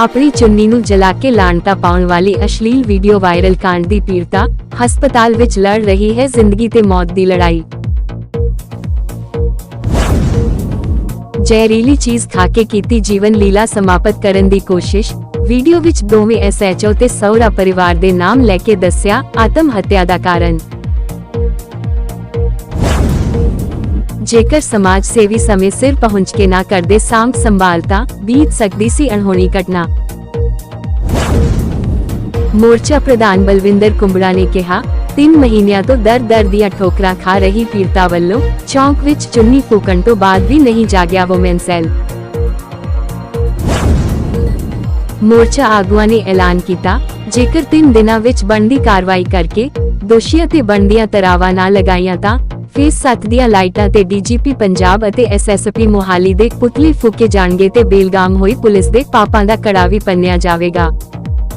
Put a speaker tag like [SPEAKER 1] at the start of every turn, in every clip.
[SPEAKER 1] ਆਪਣੀ ਚੁੰਨੀ ਨੂੰ ਜਲਾ ਕੇ ਲਾਣਤਾ ਪਾਉਣ ਵਾਲੀ ਅਸ਼ਲੀਲ ਵੀਡੀਓ ਵਾਇਰਲ ਕਾਂਡ ਦੀ ਪੀੜਤਾ, ਹਸਪਤਾਲ ਵਿੱਚ ਲੜ ਰਹੀ ਹੈ ਜ਼ਿੰਦਗੀ ਤੇ ਮੌਤ ਦੀ ਲੜਾਈ। ਜ਼ਹਿਰੀਲੀ ਚੀਜ਼ ਖਾ ਕੇ ਕੀਤੀ ਜੀਵਨ ਲੀਲਾ ਸਮਾਪਤ ਕਰਨ ਦੀ ਕੋਸ਼ਿਸ਼ ਵੀਡੀਓ ਵਿੱਚ ਦੋਵੇਂ ਐਸਐਚਓ ਤੇ ਸਹੁਰਾ ਪਰਿਵਾਰ ਦੇ ਨਾਮ ਲੈ ਕੇ ਦੱਸਿਆ ਆਤਮ ਹੱਤਿਆ ਦਾ ਕਾਰਨ। ਜੇਕਰ ਸਮਾਜ ਸੇਵੀ ਸਮੇਂ ਸਿਰ ਪਹੁੰਚ ਕੇ ਨਾ ਕਰਦੇ ਸਾਂਭ ਸੰਭਾਲ ਤਾਂ ਬੀਤ ਸਕਦੀ ਸੀ ਅਣਹੋਣੀ ਘਟਨਾ ਮੋਰਚਾ ਪ੍ਰਧਾਨ ਬਲਵਿੰਦਰ ਕੁੰਬੜਾ ਨੇ ਕਿਹਾ ਤਿੰਨ ਮਹੀਨਿਆਂ ਤੋਂ ਦਰ ਦਰ ਦੀਆਂ ਠੋਕਰਾਂ ਖਾ ਰਹੀ ਪੀੜਤਾ ਵੱਲੋਂ ਚੌਂਕ ਵਿੱਚ ਚੁੰਨੀ ਫੂਕਣ ਤੋਂ ਬਾਅਦ ਵੀ ਨਹੀਂ ਜਾਗਿਆ ਵੋਮਨ ਸੈੱਲ ਮੋਰਚਾ ਆਗੂਆਂ ਨੇ ਐਲਾਨ ਕੀਤਾ ਜੇਕਰ 3 ਦਿਨਾਂ ਵਿੱਚ ਬਣਦੀ ਕਾਰਵਾਈ ਕਰਕੇ ਦੋਸ਼ੀਆਂ ਤੇ ਬਣਦੀਆਂ ਤਰਾਵਾਂ ਨਾ ਲਗਾਈਆਂ ਤਾਂ ਫੇਸ 7 ਦੀਆਂ ਲਾਈਟਾਂ ਤੇ ਡੀਜੀਪੀ ਪੰਜਾਬ ਅਤੇ ਐਸਐਸਪੀ ਮੋਹਾਲੀ ਦੇ ਪੁਤਲੇ ਫੂਕੇ ਜਾਣਗੇ ਤੇ ਬੇਲਗਾਮ ਹੋਈ ਪੁਲਿਸ ਦੇ ਪਾਪਾਂ ਦਾ ਕੜਾ ਵੀ ਪੰਨਿਆ ਜਾਵੇਗਾ।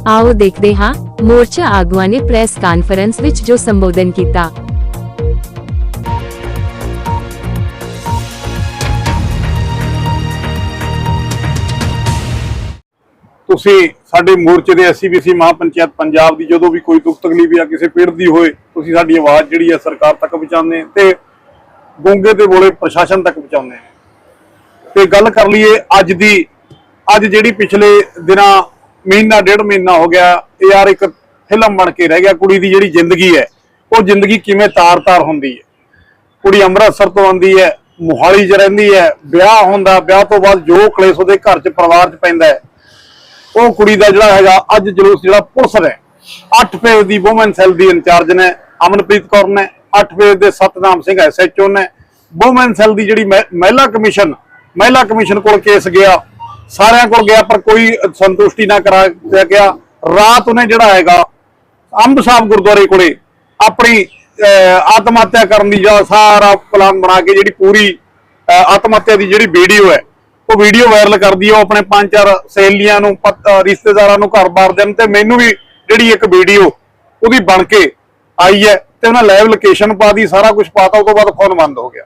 [SPEAKER 1] ਆਓ ਦੇਖਦੇ ਹਾਂ, ਮੋਰਚਾ ਆਗੂਆਂ ਨੇ ਪ੍ਰੈਸ ਕਾਨਫਰੰਸ ਵਿੱਚ ਜੋ ਸੰਬੋਧਨ ਕੀਤਾ।
[SPEAKER 2] ਤੁਸੀਂ ਸਾਡੇ ਮੋਰਚੇ ਦੇ ਐਸਸੀਬੀਸੀ ਮਹਾਪੰਚਾਇਤ ਪੰਜਾਬ ਦੀ ਜਦੋਂ ਵੀ ਕੋਈ ਦੁੱਖ ਤਕਲੀਫ ਜਾਂ ਕਿਸੇ ਪੀੜ ਦੀ ਹੋਏ, ਤੁਸੀਂ ਸਾਡੀ ਆਵਾਜ਼ ਜਿਹੜੀ ਹੈ ਸਰਕਾਰ ਤੱਕ ਪਹੁੰਚਾਉਂਦੇ ਤੇ ਗੂੰਗੇ ਤੇ ਬੋਲੇ ਪ੍ਰਸ਼ਾਸਨ ਤੱਕ ਪਹੁੰਚਾਉਂਦੇ ਤੇ ਗੱਲ ਕਰ ਲਈਏ ਅੱਜ ਦੀ, ਅੱਜ ਜਿਹੜੀ ਪਿਛਲੇ ਦਿਨਾਂ, ਮਹੀਨਾ, ਡੇਢ ਮਹੀਨਾ ਹੋ ਗਿਆ, ਇਹ ਯਾਰ ਇੱਕ ਫਿਲਮ ਬਣ ਕੇ ਰਹਿ ਗਿਆ, ਕੁੜੀ ਦੀ ਜਿਹੜੀ ਜ਼ਿੰਦਗੀ ਹੈ, ਉਹ ਜ਼ਿੰਦਗੀ ਕਿਵੇਂ ਤਾਰ-ਤਾਰ ਹੁੰਦੀ ਹੈ। ਕੁੜੀ ਅੰਮ੍ਰਿਤਸਰ ਤੋਂ ਆਉਂਦੀ ਹੈ, ਮੁਹਾਲੀ 'ਚ ਰਹਿੰਦੀ ਹੈ, ਵਿਆਹ ਹੁੰਦਾ, ਵਿਆਹ ਤੋਂ ਬਾਅਦ ਜੋ ਕਲੇਸ਼ ਉਹਦੇ ਘਰ 'ਚ, ਪਰਿਵਾਰ 'ਚ ਪੈਂਦਾ ਹੈ ਉਹ ਕੁੜੀ ਦਾ ਜਿਹੜਾ ਹੈਗਾ ਅੱਜ ਜਲੂਸ ਜਿਹੜਾ ਪੁਲਿਸ ਨੇ 8 ਫੇਜ਼ ਦੀ ਵੂਮਨ ਸੈੱਲ ਦੀ ਇੰਚਾਰਜ ਨੇ, ਅਮਨਪ੍ਰੀਤ ਕੌਰ ਨੇ 8 ਫੇਜ਼ ਦੇ ਸਤਨਾਮ ਸਿੰਘ ਐਸਐਚਓ ਨੇ ਵੂਮਨ ਸੈੱਲ ਦੀ ਜਿਹੜੀ ਮਹਿਲਾ ਕਮਿਸ਼ਨ ਮਹਿਲਾ ਕਮਿਸ਼ਨ ਕੋਲ ਕੇਸ ਗਿਆ, ਸਾਰਿਆਂ ਕੋਲ ਗਿਆ, ਪਰ ਕੋਈ ਸੰਤੁਸ਼ਟੀ ਨਾ ਕਰਾ ਗਿਆ। ਰਾਤ ਉਹਨੇ ਜਿਹੜਾ ਹੈਗਾ, ਅੰਬ ਸਾਹਿਬ ਗੁਰਦੁਆਰੇ ਕੋਲੇ ਆਪਣੀ ਆਤਮ ਹੱਤਿਆ ਕਰਨ ਦੀ ਜਿਹੜਾ ਸਾਰਾ ਪਲਾਨ ਬਣਾ ਕੇ ਜਿਹੜੀ ਪੂਰੀ ਆਤਮ ਹੱਤਿਆ ਦੀ ਜਿਹੜੀ ਵੀਡੀਓ ਹੈ ਉਹ ਵੀਡੀਓ ਵਾਇਰਲ ਕਰਦੀ ਹੈ ਉਹ ਆਪਣੇ ਪੰਜ ਚਾਰ ਸਹੇਲੀਆਂ ਨੂੰ ਰਿਸ਼ਤੇਦਾਰਾਂ ਨੂੰ ਘਰ-ਬਾਰ ਦੇਣ ਤੇ ਮੈਨੂੰ ਵੀ ਜਿਹੜੀ ਇੱਕ ਵੀਡੀਓ ਉਹਦੀ ਬਣ ਕੇ ਆਈ ਹੈ ਤੇ ਉਹਨਾਂ ਲਾਈਵ ਲੋਕੇਸ਼ਨ ਪਾ ਸਾਰਾ ਕੁਝ ਪਾਤਾ ਉਹ ਤੋਂ ਬਾਅਦ ਫੋਨ ਬੰਦ ਹੋ ਗਿਆ।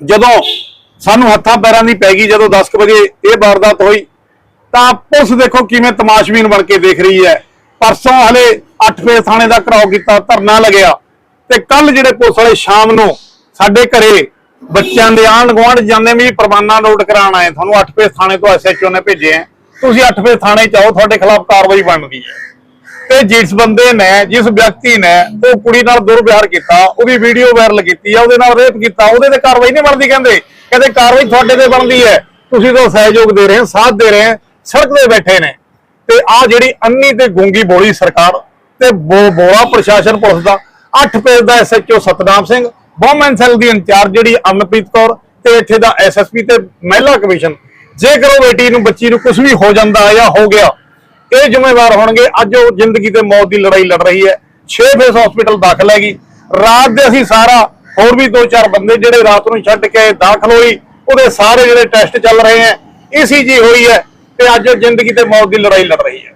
[SPEAKER 2] ਜਦੋਂ ਸਾਨੂੰ ਹੱਥਾਂ ਪੈਰਾਂ ਦੀ ਪੈ ਗਈ, ਜਦੋਂ 10 ਵਜੇ ਇਹ ਵਾਰਦਾਤ ਹੋਈ, ਤਾਂ ਪੁਲਿਸ ਦੇਖੋ ਕਿਵੇਂ ਤਮਾਸ਼ਬੀਨ ਬਣ ਕੇ ਦੇਖ ਰਹੀ ਹੈ। ਪਰਸੋਂ ਹਲੇ 8 ਵਜੇ ਥਾਣੇ ਦਾ ਘਰਾਓ ਕੀਤਾ, ਧਰਨਾ ਲੱਗਿਆ ਤੇ ਕੱਲ ਜਿਹੜੇ ਪੁਲਿਸ ਵਾਲੇ ਸ਼ਾਮ ਨੂੰ ਸਾਡੇ ਘਰੇ ਬੱਚਿਆਂ ਦੇ ਆਂਢ ਗੁਆਂਢ ਜਾਂਦੇ ਵੀ ਪ੍ਰਵਾਨਾ ਨੋਟ ਕਰਾਉਣ ਆਏ। ਤੁਹਾਨੂੰ 8 ਫੇਜ਼ ਥਾਣੇ ਤੋਂ ਐਸਐਚਓ ਨੇ ਭੇਜੇ ਹੈ ਤੁਸੀਂ 8 ਫੇਜ਼ ਥਾਣੇ ਚ ਆਓ ਤੁਹਾਡੇ ਖਿਲਾਫ ਕਾਰਵਾਈ ਬਣਦੀ ਹੈ। ਤੇ ਜਿਸ ਬੰਦੇ ਨੇ, ਜਿਸ ਵਿਅਕਤੀ ਨੇ ਉਹ ਕੁੜੀ ਨਾਲ ਦੁਰਵਿਹਾਰ ਕੀਤਾ ਉਹਦੀ ਵੀਡੀਓ ਵਾਇਰਲ ਕੀਤੀ ਆ, ਉਹਦੇ ਨਾਲ ਰੇਪ ਕੀਤਾ, ਉਹਦੇ ਤੇ ਕਾਰਵਾਈ ਨਹੀਂ ਬਣਦੀ ਕਹਿੰਦੇ। ਕਹਿੰਦੇ ਕਾਰਵਾਈ ਤੁਹਾਡੇ ਤੇ ਬਣਦੀ ਹੈ। ਤੁਸੀਂ ਤਾਂ ਸਹਿਯੋਗ ਦੇ ਰਹੇ ਹੋ, ਸਾਥ ਦੇ ਰਹੇ ਹੋ, ਸੜਕ ਤੇ ਬੈਠੇ ਨੇ। ਤੇ ਆ ਜਿਹੜੀ ਅੰਨੀ ਤੇ ਗੂੰਗੀ ਬੋਲੀ ਸਰਕਾਰ ਤੇ ਬੋ- ਬੋਲਾ ਪ੍ਰਸ਼ਾਸਨ ਪੁਲਿਸ ਦਾ 8 ਪੇਜ ਦਾ SHO Satnam Singh woman cell ਦੀ ਇੰਚਾਰਜ ਜਿਹੜੀ ਅਮਨਪ੍ਰੀਤ ਕੌਰ ਤੇ ਇੱਥੇ ਦਾ ਐਸਐਸਪੀ ਤੇ ਮਹਿਲਾ ਕਮਿਸ਼ਨ, ਜੇਕਰ ਉਹ ਬੇਟੀ ਨੂੰ ਬੱਚੀ ਨੂੰ ਕੁਝ ਵੀ ਹੋ ਜਾਂਦਾ ਜਾਂ ਹੋ ਗਿਆ, ਇਹ ਜ਼ਿੰਮੇਵਾਰ ਹੋਣਗੇ। ਅੱਜ ਉਹ ਜ਼ਿੰਦਗੀ ਤੇ ਮੌਤ ਦੀ ਲੜਾਈ ਲੜ ਰਹੀ ਹੈ। 6 ਫੇਸ ਹਸਪੀਟਲ ਦਾਖਲ ਹੈਗੀ। ਰਾਤ ਦੇ ਅਸੀਂ ਸਾਰਾ ਹੋਰ ਵੀ ਦੋ ਚਾਰ ਬੰਦੇ ਜਿਹੜੇ ਰਾਤ ਨੂੰ ਛੱਡ ਕੇ ਦਾਖਲ ਹੋਈ ਉਹਦੇ ਸਾਰੇ ਜਿਹੜੇ ਟੈਸਟ ਚੱਲ ਰਹੇ ਹੈ। ਈਸੀਜੀ ਹੋਈ ਹੈ ਤੇ ਅੱਜ ਜ਼ਿੰਦਗੀ ਤੇ ਮੌਤ ਦੀ ਲੜਾਈ ਲੜ ਰਹੀ ਹੈ।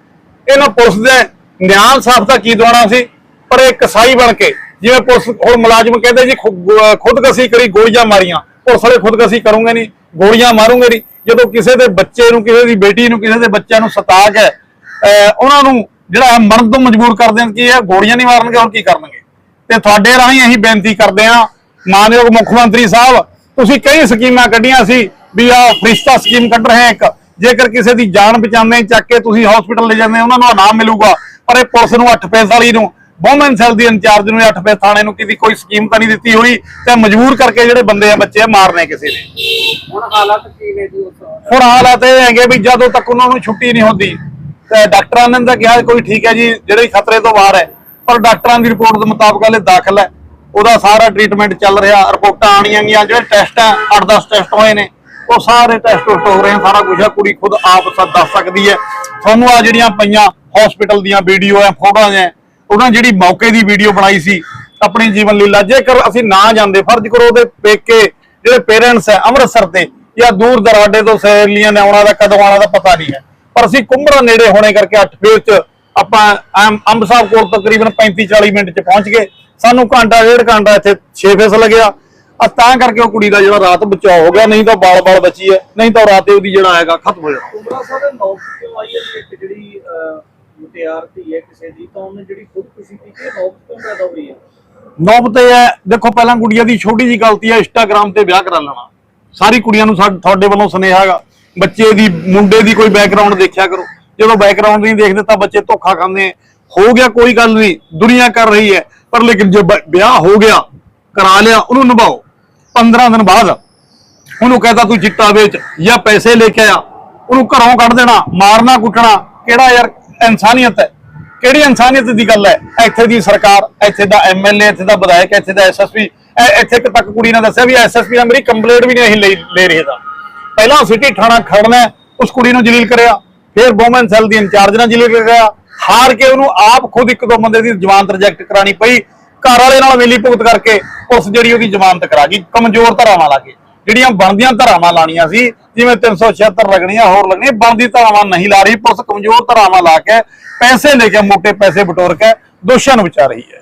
[SPEAKER 2] ਇਹਨਾਂ ਪੁਲਿਸ ਦੇ ਨਿਆਂ ਸਾਫ਼ ਦਾ ਕੀ ਦਵਾਣਾ ਸੀ? ਪਰ ਇਹ ਕਸਾਈ ਬਣ ਕੇ ਜਿਵੇਂ ਪੁਲਿਸ ਹੁਣ ਮੁਲਾਜ਼ਮ ਕਹਿੰਦੇ ਜੀ ਖੁਦਕਸ਼ੀ ਕਰੀ, ਗੋਲੀਆਂ ਮਾਰੀਆਂ। ਪੁਲਿਸ ਵਾਲੇ ਖੁਦਕਸ਼ੀ ਕਰੂੰਗੇ ਨਹੀਂ, ਗੋਲੀਆਂ ਮਾਰੂਗੇ ਨਹੀਂ। ਜਦੋਂ ਕਿਸੇ ਦੇ ਬੱਚੇ ਨੂੰ, ਕਿਸੇ ਦੀ ਬੇਟੀ ਨੂੰ, ਕਿਸੇ ਦੇ ਬੱਚਿਆਂ ਨੂੰ ਸਤਾ ਕੇ ਅਹ ਉਹਨਾਂ ਨੂੰ ਜਿਹੜਾ ਮਰਨ ਤੋਂ ਮਜਬੂਰ ਕਰ ਦੇਣ ਕਿ ਹੈ? ਗੋਲੀਆਂ ਨਹੀਂ ਮਾਰਨਗੇ, ਹੋਰ ਕੀ ਕਰਨਗੇ? ਤੇ ਤੁਹਾਡੇ ਰਾਹੀਂ ਅਸੀਂ ਬੇਨਤੀ ਕਰਦੇ ਹਾਂ, ਮਾਨਯੋਗ ਮੁੱਖ ਮੰਤਰੀ ਸਾਹਿਬ, ਤੁਸੀਂ ਕਈ ਸਕੀਮਾਂ ਕੱਢੀਆਂ ਸੀ ਵੀ ਆ ਫਰਿਸ਼ਤਾ ਸਕੀਮ ਕੱਢ ਰਹੇ ਇੱਕ। ਜੇਕਰ ਕਿਸੇ ਦੀ ਜਾਨ ਬਚਾਉਂਦੇ ਚੱਕ ਕੇ ਤੁਸੀਂ ਹਸਪੀਟਲ ਲੈ ਜਾਂਦੇ ਉਹਨਾਂ ਨੂੰ ਇਨਾਮ ਮਿਲੂਗਾ, ਪਰ ਇਹ ਪੁਲਿਸ ਨੂੰ 8 ਪੈਸੇ ਵਾਲੀ ਨੂੰ ਵੂਮਨ ਸੈੱਲ ਦੀ ਇੰਚਾਰਜ ਨੂੰ 8 ਪੈਸੇ ਥਾਣੇ ਨੂੰ ਕਿਤੇ ਕੋਈ ਸਕੀਮ ਤਾਂ ਨਹੀਂ ਦਿੱਤੀ ਹੋਈ ਤੇ ਮਜਬੂਰ ਕਰਕੇ ਜਿਹੜੇ ਬੰਦੇ ਆ ਬੱਚੇ ਆ ਮਾਰਨੇ ਕਿਸੇ ਨੇ।
[SPEAKER 3] ਹੁਣ ਹਾਲਾਤ ਕੀ ਨੇ ਜੀ ਉਸ
[SPEAKER 2] ਹੁਣ ਹਾਲਾਤ ਇਹ ਹੈਗੇ ਵੀ ਜਦੋਂ ਤੱਕ ਉਹਨਾਂ ਨੂੰ ਛੁੱਟੀ ਨਹੀਂ ਹੁੰਦੀ ਤੇ ਡਾਕਟਰਾਂ ਨੇ ਤਾਂ ਕਿਹਾ ਕੋਈ ਠੀਕ ਹੈ ਜੀ ਜਿਹੜੇ ਖਤਰੇ ਤੋਂ ਬਾਹਰ ਹੈ ਪਰ ਡਾਕਟਰਾਂ ਦੀ ਰਿਪੋਰਟ ਦੇ ਮੁਤਾਬਕ ਹਲੇ ਦਾਖਲ ਹੈ। ਉਹਦਾ ਸਾਰਾ ਟ੍ਰੀਟਮੈਂਟ ਚੱਲ ਰਿਹਾ ਰਿਪੋਰਟਾਂ ਆਣੀਆਂ ਗੀਆਂ ਜਿਹੜੇ ਟੈਸਟ ਆ 8-10 ਟੈਸਟ ਹੋਏ ਨੇ ਉਹ ਸਾਰੇ ਟੈਸਟ ਹੋ ਰਹੇ ਆ ਸਾਰਾ ਕੁਝ ਆ ਕੁੜੀ ਖੁਦ ਆਪ ਸ- ਦੱਸ ਸਕਦੀ ਹੈ। ਤੁਹਾਨੂੰ ਆ ਜਿਹੜੀਆਂ ਪਈਆਂ ਹਸਪੀਟਲ ਦੀਆਂ ਵੀਡੀਓ ਆ ਫੋਟੋਆਂ ਆ ਉਹਨਾਂ ਜਿਹੜੀ ਮੌਕੇ ਦੀ ਵੀਡੀਓ ਬਣਾਈ ਸੀ, ਆਪਣੀ ਜੀਵਨ ਲੀਲਾ, ਜੇਕਰ ਅਸੀਂ ਨਾ ਜਾਂਦੇ, ਫਰਜ਼ ਕਰੋ ਉਹਦੇ ਪੇਕੇ ਜਿਹੜੇ ਪੇਰੈਂਟਸ ਹੈ, ਅੰਮ੍ਰਿਤਸਰ ਤੇ ਜਾਂ ਦੂਰ ਦਰਾਡੇ ਤੋਂ ਸਹੇਲੀਆਂ ਨੇ ਆਉਣਾ ਦਾ, ਕਦੋਂ ਆਉਣਾ ਦਾ ਪਤਾ ਨਹੀਂ ਹੈ। ਪਰ ਅਸੀਂ ਕੁੰਭੜਾ ਨੇੜੇ ਹੋਣੇ ਕਰਕੇ 8 ਫੇਰ ਚ ਆਪਾਂ ਅੰਬ- ਸਾਹਿਬ ਕੋਲ ਤਕਰੀਬਨ 35 40 ਮਿੰਟ ਚ ਪਹੁੰਚ ਗਏ। ਸਾਨੂੰ ਘੰਟਾ, ਡੇਢ ਘੰਟਾ ਇੱਥੇ 6 ਫੇਸ ਲੱਗਿਆ। ਅਸ ਤਾਂ ਕਰਕੇ ਉਹ ਕੁੜੀ ਦਾ ਜਿਹੜਾ ਰਾਤ ਬਚਾਅ ਹੋ ਗਿਆ, ਨਹੀਂ ਤਾਂ ਬਾਲ-ਬਾਲ ਬਚੀ ਹੈ, ਨਹੀਂ ਤਾਂ ਉਹ ਰਾਤੇ ਉਹਦੀ ਜਿਹੜਾ ਹੈਗਾ, ਖਤਮ ਹੋ ਜਾਣਾ।
[SPEAKER 3] ਉਮਰਾ ਸਾਹਿਬ ਦੇ ਆਈ ਹੈ ਜਿਹੜੀ ਅਹ, ਧੀ ਹੈ ਕਿਸੇ ਦੀ ਤਾਂ ਉਹਨੇ ਜਿਹੜੀ ਖੁਦਕੁਸ਼ੀ ਕੀਤੀ ਹੈ ਨੌਕ ਕਿਉਂ ਪੈਦਾ ਹੋਈ ਹੈ?
[SPEAKER 2] ਨੌਬਤ ਇਹ ਹੈ ਦੇਖੋ ਪਹਿਲਾਂ ਕੁੜੀਆਂ ਦੀ ਛੋਟੀ ਜੀ ਗਲਤੀ ਹੈ ਇੰਸਟਾਗ੍ਰam ਤੇ ਵਿਆਹ ਕਰਾ ਲੈਣਾ। ਸਾਰੀ ਕੁੜੀਆਂ ਨੂੰ ਤੁਹਾਡੇ ਵੱਲੋਂ ਸੁਨੇਹਾ ਹੈਗਾ ਬੱਚੇ ਦੀ ਮੁੰਡੇ ਦੀ ਕੋਈ ਬੈਕਗ੍ਰਾਉਂਡ ਦੇਖਿਆ ਕਰੋ। ਜਦੋਂ ਬੈਕਗ੍ਰਾਉਂਡ ਨਹੀਂ ਦੇਖਦੇ ਤਾਂ ਬੱਚੇ ਧੋਖਾ ਖਾਂਦੇ ਹੋ। ਗਿਆ ਕੋਈ ਗੱਲ ਨਹੀਂ ਦੁਨੀਆ ਕਰ ਰਹੀ ਹੈ ਪਰ ਲੇਕਿਨ ਜੇ ਵਿਆਹ ਹੋ ਗਿਆ ਕਰਾ ਲਿਆ ਉਹਨੂੰ ਨਿਭਾਓ। 15 ਦਿਨ ਬਾਅਦ ਉਹਨੂੰ ਕਹਤਾ ਤੂੰ ਚਿੱਟਾ ਵੇਚ ਜਾਂ ਪੈਸੇ ਲੈ ਕੇ ਆ ਉਹਨੂੰ ਘਰੋਂ ਕੱਢ ਦੇਣਾ ਮਾਰਨਾ ਕੁੱਟਣਾ ਕਿਹੜਾ ਯਾਰ ਇਨਸਾਨੀਅਤ ਹੈ। ਕਿਹੜੀ ਇਨਸਾਨੀਅਤ ਦੀ ਗੱਲ ਹੈ? ਇੱਥੇ ਦੀ ਸਰਕਾਰ, ਇੱਥੇ ਦਾ ਐਮਐਲਏ ਇੱਥੇ ਦਾ ਵਿਧਾਇਕ, ਇੱਥੇ ਦਾ ਐਸਐਸਪੀ ਇੱਥੇ ਕੁ ਤੱਕ ਕੁੜੀ ਨੇ ਦੱਸਿਆ ਵੀ ਐਸਐਸਪੀ ਨਾਲ ਮੇਰੀ ਕੰਪਲੇਂਟ ਵੀ ਨਹੀਂ ਲਈ, ਲੈ ਰਹੇ ਦਾ ਪਹਿਲਾਂ ਸਿਟੀ ਥਾਣਾ ਖੜਨਾ ਉਸ ਕੁੜੀ ਨੂੰ ਜਲੀਲ ਕਰਿਆ। ਫਿਰ ਵੂਮਨ ਸੈੱਲ ਦੀ ਇੰਚਾਰਜ ਨਾਲ ਜਲੀਲ ਕਰਿਆ। ਹਾਰ ਕੇ ਉਹਨੂੰ ਆਪ ਖੁਦ ਇੱਕ ਦੋ ਬੰਦੇ ਦੀ ਜ਼ਮਾਨਤ ਰਿਜੈਕਟ ਕਰਾਣੀ ਪਈ। ਘਰ ਵਾਲੇ ਨਾਲ ਮਿਲੀ ਭੁਗਤ ਕਰਕੇ ਉਸ ਜਿਹੜੀ ਉਹਦੀ ਜ਼ਮਾਨਤ ਕਰਾ ਗਈ। ਕਮਜ਼ੋਰ ਧਰਾਵਾਂ ਲਾਗੇ ਜਿਹੜੀਆਂ ਬਣਦੀਆਂ ਧਰਾਵਾਂ ਲਾਣੀਆਂ ਸੀ ਜਿਵੇਂ 376 ਲੱਗਣੀਆਂ ਹੋਰ ਲੱਗਣੀਆਂ ਬਣਦੀ ਧਰਾਵਾਂ ਨਹੀਂ ਲਾ ਰਹੀ ਪੁਲਿਸ ਕਮਜ਼ੋਰ ਧਰਾਵਾਂ ਲਾ ਕੇ ਪੈਸੇ ਲੈ ਕੇ ਮੋਟੇ ਪੈਸੇ ਬਟੋਰ ਕੇ ਦੋਸ਼ਾਂ ਨੂੰ ਬਚਾ ਰਹੀ ਹੈ।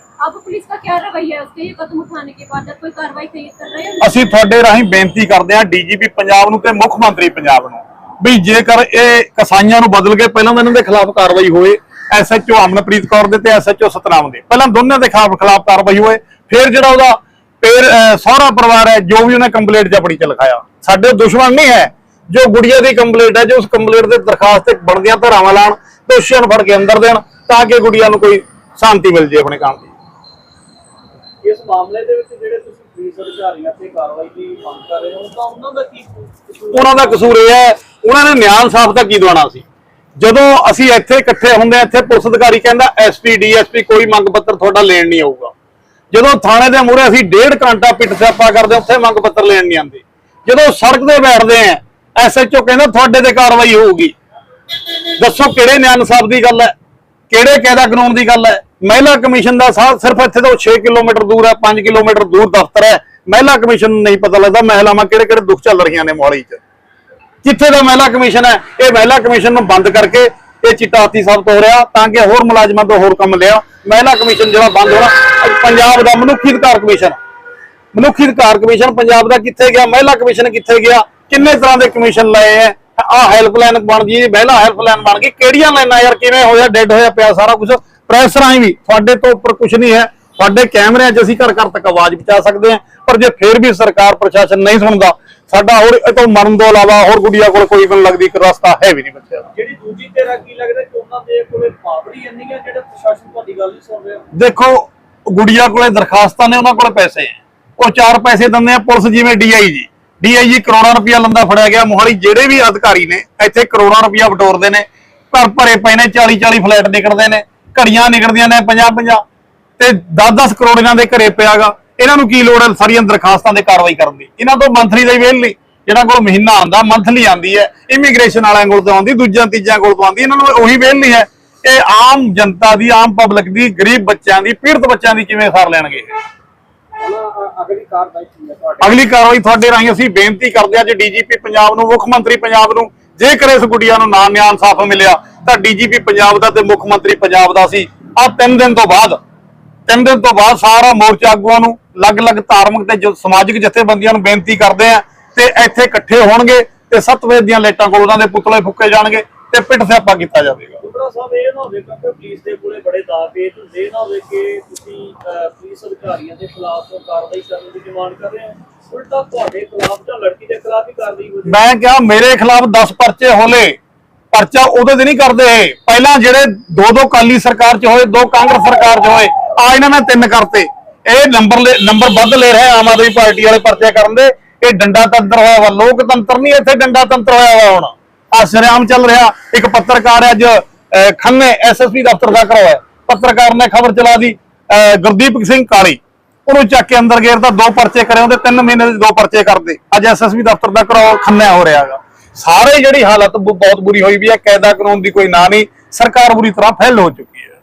[SPEAKER 2] ਅਸੀਂ ਤੁਹਾਡੇ ਰਾਹੀਂ ਬੇਨਤੀ ਕਰਦੇ ਹਾਂ ਡੀਜੀਪੀ ਪੰਜਾਬ ਨੂੰ ਤੇ ਮੁੱਖ ਮੰਤਰੀ ਪੰਜਾਬ ਨੂੰ ਵੀ ਜੇਕਰ ਇਹ ਕਸਾਈਆਂ ਨੂੰ ਬਦਲ ਕੇ ਪਹਿਲਾਂ ਤਾਂ ਇਹਨਾਂ ਦੇ ਖਿਲਾਫ ਕਾਰਵਾਈ ਹੋਏ ਐਸਐਚਓ ਅਮਨਪ੍ਰੀਤ ਕੌਰ ਦੇ ਤੇ ਐਸਐਚਓ ਸਤਨਾਮ ਦੇ ਪਹਿਲਾਂ ਦੋਨਾਂ ਦੇ ਖਿਲਾਫ ਖਿਲਾਫ ਕਾਰਵਾਈ ਹੋਏ ਫਿਰ ਜਿਹੜਾ ਉਹਦਾ ਫਿਰ ਅਹ, ਸਹੁਰਾ ਪਰਿਵਾਰ ਹੈ ਜੋ ਵੀ ਉਹਨੇ ਕੰਪਲੀਟ ਜਪੜੀ ਚ ਲਿਖਾਇਆ। ਸਾਡੇ ਦੁਸ਼ਮਣ ਨਹੀਂ ਹੈ ਜੋ ਗੁੜੀਆ ਦੀ ਕੰਪਲੀਟ ਹੈ ਜੋ ਉਸ ਕੰਪਲੀਟ ਦੇ ਦਰਖਾਸਤ ਤੇ ਬਣਦੀਆਂ ਧਾਰਾਵਾਂ ਲਾਣ ਦੋਸ਼ੀਆਂ ਨੂੰ ਫੜ ਕੇ ਅੰਦਰ ਦੇਣ ਤਾਂ ਕਿ ਗੁੜੀਆ ਨੂੰ ਕੋਈ ਸ਼ਾਂਤੀ ਮਿਲ ਜੇ ਆਪਣੇ ਕੰਮ ਦੀ।
[SPEAKER 3] ਇਸ ਮਾਮਲੇ ਦੇ ਵਿੱਚ ਜਿਹੜੇ ਤੁਸੀਂ ਪੁਲਿਸ ਅਧਿਕਾਰੀਆਂ ਤੇ ਕਾਰਵਾਈ ਦੀ ਮੰਗ ਕਰ ਰਹੇ ਹੋ ਤਾਂ ਉਹਨਾਂ ਦਾ ਕੀ ਕਸੂਰ
[SPEAKER 2] ਉਹਨਾਂ ਦਾ ਕਸੂਰ ਇਹ ਹੈ ਉਹਨਾਂ ਨੇ ਨਿਆਂ ਇਨਸਾਫ ਦਾ ਕੀ ਦਵਾਣਾ ਸੀ? ਜਦੋਂ ਅਸੀਂ ਇੱਥੇ ਇਕੱਠੇ ਹੁੰਦੇ ਇੱਥੇ ਪੁਲਿਸ ਅਧਿਕਾਰੀ ਕਹਿੰਦਾ ਐਸਪੀ ਡੀਐਸਪੀ ਕੋਈ ਮੰਗ ਪੱਤਰ ਤੁਹਾਡਾ ਲੈਣ ਨਹੀਂ ਆਊਗਾ। ਜਦੋਂ ਥਾਣੇ ਦੇ ਮੂਹਰੇ ਅਸੀਂ ਡੇਢ ਘੰਟਾ ਪਿੱਟ ਸਿਆਪਾ ਕਰਦੇ ਹਾਂ, ਉੱਥੇ ਮੰਗ ਪੱਤਰ ਲੈਣ ਨਹੀਂ ਆਉਂਦੇ। ਜਦੋਂ ਸੜਕ ਤੇ ਬੈਠਦੇ ਆ ਐਸਐਚਓ ਕਹਿੰਦਾ ਤੁਹਾਡੇ ਤੇ ਕਾਰਵਾਈ ਹੋਊਗੀ। ਦੱਸੋ ਕਿਹੜੇ ਨਿਆਂ ਸਾਹਿਬ ਦੀ ਗੱਲ ਹੈ? ਕਿਹੜੇ ਕਾਇਦਾ ਕਾਨੂੰਨ ਦੀ ਗੱਲ ਹੈ? ਮਹਿਲਾ ਕਮਿਸ਼ਨ ਦਾ ਸਾਹ ਸਿਰਫ ਇੱਥੇ ਤੋਂ 6 ਕਿਲੋਮੀਟਰ ਦੂਰ ਹੈ 5 ਕਿਲੋਮੀਟਰ ਦੂਰ ਦਫ਼ਤਰ ਹੈ। ਮਹਿਲਾ ਕਮਿਸ਼ਨ ਨੂੰ ਨਹੀਂ ਪਤਾ ਲੱਗਦਾ ਮਹਿਲਾਵਾਂ ਕਿਹੜੇ ਕਿਹੜੇ ਦੁੱਖ ਚੱਲ ਰਹੀਆਂ ਨੇ ਮੋਹਾਲੀ 'ਚ। ਕਿੱਥੇ ਦਾ ਮਹਿਲਾ ਕਮਿਸ਼ਨ ਹੈ? ਇਹ ਮਹਿਲਾ ਕਮਿਸ਼ਨ ਨੂੰ ਬੰਦ ਕਰਕੇ ਇਹ ਚਿੱਟਾ ਹਾਥੀ ਸਾਬਤ ਹੋ ਰਿਹਾ ਤਾਂ ਕਿ ਹੋਰ ਮੁਲਾਜ਼ਮਾਂ ਤੋਂ ਹੋਰ ਕੰਮ ਲਿਆ। ਮਹਿਲਾ ਕਮਿਸ਼ਨ ਜਿਹੜਾ ਬੰਦ ਹੋਣਾ ਪੰਜਾਬ ਦਾ ਮਨੁੱਖੀ ਅਧਿਕਾਰ ਕਮਿਸ਼ਨ। ਮਨੁੱਖੀ ਅਧਿਕਾਰ ਕਮਿਸ਼ਨ ਪੰਜਾਬ ਦਾ ਕਿੱਥੇ ਗਿਆ, ਮਹਿਲਾ ਕਮਿਸ਼ਨ ਕਿੱਥੇ ਗਿਆ, ਕਿੰਨੇ ਤਰ੍ਹਾਂ ਦੇ ਕਮਿਸ਼ਨ ਲਏ ਐ ਆ ਹੈਲਪਲਾਈਨ ਬਣ ਗਈ, ਮਹਿਲਾ ਹੈਲਪਲਾਈਨ ਬਣ ਗਈ, ਕਿਹੜੀਆਂ ਲਾਈਨਾਂ ਯਾਰ, ਕਿਵੇਂ ਹੋਇਆ, ਡੈੱਡ ਹੋਇਆ ਪਿਆ ਸਾਰਾ ਕੁਝ ਪ੍ਰੈਸ ਰਾਹੀਂ ਵੀ, ਤੁਹਾਡੇ ਤੋਂ ਉੱਪਰ ਕੁਝ ਨਹੀਂ ਹੈ। ਤੁਹਾਡੇ ਕੈਮਰਿਆਂ 'ਚ ਅਸੀਂ ਘਰ ਘਰ ਤੱਕ ਆਵਾਜ਼ ਪਹੁੰਚਾ ਸਕਦੇ ਹਾਂ, ਪਰ ਜੇ ਫਿਰ ਵੀ ਸਰਕਾਰ ਪ੍ਰਸ਼ਾਸਨ ਨਹੀਂ ਸੁਣਦਾ ਸਾਡਾ ਹੋਰ ਇਹ ਤੋਂ ਮਰਨ ਤੋਂ ਇਲਾਵਾ ਹੋਰ ਗੁੱਡੀਆਂ ਕੋਲ ਕੋਈ ਮੈਨੂੰ ਲੱਗਦੀ ਇੱਕ ਰਸਤਾ ਹੈ ਵੀ ਨਹੀਂ ਬੱਚਿਆਂ ਦਾ।
[SPEAKER 3] ਜਿਹੜੀ ਦੂਜੀ ਤੇਰਾ ਕੀ ਲੱਗਦਾ ਕਿ ਉਹਨਾਂ ਦੇ ਕੋਲੇ ਪਾਵੜੀ ਇੰਨੀ ਹੈ ਜਿਹੜਾ ਪ੍ਰਸ਼ਾਸਨ ਤੁਹਾਡੀ ਗੱਲ ਨਹੀਂ ਸੁਣ ਰਿਹਾ?
[SPEAKER 2] ਦੇਖੋ ਗੁੜੀਆ ਕੋਲੇ ਦਰਖਾਸਤਾਂ ਨੇ ਉਹਨਾਂ ਕੋਲੇ ਪੈਸੇ ਹੈ ਉਹ ਚਾਰ ਪੈਸੇ ਦਿੰਦੇ ਆ ਪੁਲਿਸ ਜਿਵੇਂ ਡੀਆਈਜੀ ਡੀਆਈਜੀ ਕਰੋੜਾਂ ਰੁਪਇਆ ਲੰਦਾ ਫੜਿਆ ਗਿਆ ਮੋਹਾਲੀ ਜਿਹੜੇ ਵੀ ਅਧਿਕਾਰੀ ਨੇ ਇੱਥੇ ਕਰੋੜਾਂ ਰੁਪਇਆ ਬਟੋਰਦੇ ਨੇ। ਘਰ ਭਰੇ ਪਏ ਨੇ 40 40 ਫਲੈਟ ਨਿਕਲਦੇ ਨੇ ਘੜੀਆਂ ਨਿਕਲਦੀਆਂ ਨੇ 50 50 ਤੇ 10 10 ਕਰੋੜ ਦੇ ਘਰੇ ਪਿਆਗਾ ਇਹਨਾਂ ਨੂੰ ਕੀ ਲੋੜ ਹੈ ਸਾਰੀਆਂ ਦਰਖਾਸਤਾਂ ਦੇ ਕਾਰਵਾਈ ਕਰਨ ਦੀ? ਇਹਨਾਂ ਤੋਂ ਮੰਥਲੀ ਦਾ ਹੀ ਵੇਲ ਨਹੀਂ ਜਿਹੜਾ ਕੋਲ ਮਹੀਨਾ ਆਉਂਦਾ, ਮੰਥਲੀ ਆਉਂਦੀ ਹੈ। ਇਮੀਗ੍ਰੇਸ਼ਨ ਵਾਲਿਆਂ ਕੋਲ ਤੋਂ ਆਉਂਦੀ, ਦੂਜਿਆਂ, ਤੀਜਿਆਂ ਕੋਲ ਤੋਂ ਆਉਂਦੀ, ਇਹਨਾਂ ਨੂੰ ਉਹੀ ਵੇਲ ਨਹੀਂ ਹੈ। ਇਹ ਆਮ ਜਨਤਾ ਦੀ, ਆਮ ਪਬਲਿਕ ਦੀ, ਗਰੀਬ ਬੱਚਿਆਂ ਦੀ, ਪੀੜਤ ਬੱਚਿਆਂ ਦੀ ਕਿਵੇਂ ਸਾਰ ਲੈਣਗੇ
[SPEAKER 3] ਅਗਲੀ ਕਾਰਵਾਈ ਤੁਹਾਡੇ
[SPEAKER 2] ਰਾਹੀਂ ਅਸੀਂ ਬੇਨਤੀ ਕਰਦੇ ਹਾਂ, ਜੀ ਡੀਜੀਪੀ ਪੰਜਾਬ ਨੂੰ, ਮੁੱਖ ਮੰਤਰੀ ਪੰਜਾਬ ਨੂੰ, ਜੇਕਰ ਇਸ ਗੁੱਡੀਆਂ ਨੂੰ ਨਾ ਨਿਆਂ ਇਨਸਾਫ ਮਿਲਿਆ, ਤਾਂ ਡੀਜੀਪੀ ਪੰਜਾਬ ਦਾ ਤੇ ਮੁੱਖ ਮੰਤਰੀ ਪੰਜਾਬ ਦਾ ਸੀ। ਆ ਤਿੰਨ ਦਿਨ ਤੋਂ ਬਾਅਦ ਤਿੰਨ ਦਿਨ ਤੋਂ ਬਾਅਦ ਸਾਰਾ ਮੋਰਚਾ ਆਗੂਆਂ ਨੂੰ ਅਲੱਗ-ਅਲੱਗ ਧਾਰਮਿਕ ਤੇ ਸਮਾਜਿਕ ਜਥੇਬੰਦੀਆਂ ਨੂੰ ਬੇਨਤੀ ਕਰਦੇ ਆ ਤੇ ਇੱਥੇ ਇਕੱਠੇ ਹੋਣਗੇ ਤੇ ਸਤਵੇਦ ਦੀਆਂ ਲੇਟਾਂ ਕੋਲ ਉਹਨਾਂ ਦੇ ਪੁਤਲੇ ਫੁੱਕੇ ਜਾਣਗੇ ਤੇ ਪਿੱਟ ਸਿਆਪਾ ਕੀਤਾ ਜਾਵੇਗਾ।
[SPEAKER 3] ਗੁਰਦੁਆਰਾ ਸਾਹਿਬ ਇਹ ਨਾ ਹੋਵੇ ਕਿ ਪੁਲਿਸ ਦੇ ਕੋਲੇ ਬੜੇ ਦਾਅਵੇ ਹੁੰਦੇ ਇਹ ਨਾ ਹੋਵੇ ਕਿ ਤੁਸੀਂ ਅ, ਪੁਲਿਸ ਅਧਿਕਾਰੀਆਂ ਦੇ ਖਿਲਾਫ ਕਾਰਵਾਈ ਕਰਨ ਦੀ ਡਿਮਾਂਡ ਕਰ ਰਹੇ ਹੋ। ਉਲਟਾ ਤੁਹਾਡੇ ਖਿਲਾਫ ਜਾਂ ਲੜਕੀ ਦੇ ਖਿਲਾਫ ਹੀ ਕਾਰਵਾਈ ਹੋ ਜਾਵੇ
[SPEAKER 2] ਮੈਂ ਕਿਹਾ ਮੇਰੇ ਖਿਲਾਫ 10 ਪਰਚੇ ਹੋਲੇ ਪਰਚਾ ਉਹਦੇ ਤੇ ਨਹੀਂ ਕਰਦੇ। ਪਹਿਲਾਂ ਜਿਹੜੇ ਦੋ ਦੋ ਕਾਲੀ ਸਰਕਾਰ ਚ ਹੋਏ ਦੋ ਕਾਂਗਰਸ ਸਰਕਾਰ ਚ ਹੋਏ ਆ ਇਹਨਾਂ ਨੇ ਤਿੰਨ ਕਰਤੇ। ਇਹ ਨੰਬਰ ਨੰਬਰ ਵੱਧ ਲੈ ਰਿਹਾ ਆਮ ਆਦਮੀ ਪਾਰਟੀ ਵਾਲੇ ਪਰਚੇ ਕਰਨ ਦੇ। ਇਹ ਡੰਡਾ ਤੰਤਰ ਹੋਇਆ ਵਾ ਲੋਕਤੰਤਰ ਨਹੀਂ ਇੱਥੇ ਡੰਡਾ ਤੰਤਰ ਹੋਇਆ ਵਾ ਹੁਣ। ਆ ਸ਼ਰੇਆਮ ਚੱਲ ਰਿਹਾ। ਇੱਕ ਪੱਤਰਕਾਰ ਅੱਜ ਅਹ, ਖੰਨੇ ਐਸਐਸਪੀ ਦਫ਼ਤਰ ਦਾ ਕਰਵਾਇਆ। ਪੱਤਰਕਾਰ ਨੇ ਖਬਰ ਚਲਾ ਦੀ ਅਹ, ਗੁਰਦੀਪ ਸਿੰਘ ਕਾਲੀ। ਉਹਨੂੰ ਚੱਕ ਕੇ ਅੰਦਰ ਗੇਰ ਗੇਰਦਾ ਦੋ ਪਰਚੇ ਕਰੇ ਉਹਦੇ 3 ਮਹੀਨੇ ਦੇ ਦੋ ਪਰਚੇ ਕਰਦੇ। ਅੱਜ ਐਸਐਸਪੀ ਦਫ਼ਤਰ ਦਾ ਕਰਾਓ ਖੰਨਾ ਹੋ ਰਿਹਾਗਾ ਸਾਰੇ ਜਿਹੜੀ ਹਾਲਤ ਬਹੁਤ ਬੁਰੀ ਹੋਈ ਵੀ ਹੈ ਕਾਇਦਾ ਕਾਨੂੰਨ ਦੀ ਕੋਈ ਨਾ ਨਹੀਂ। ਸਰਕਾਰ ਬੁਰੀ ਤਰ੍ਹਾਂ ਫੈਲ ਹੋ ਚੁੱਕੀ ਹੈ।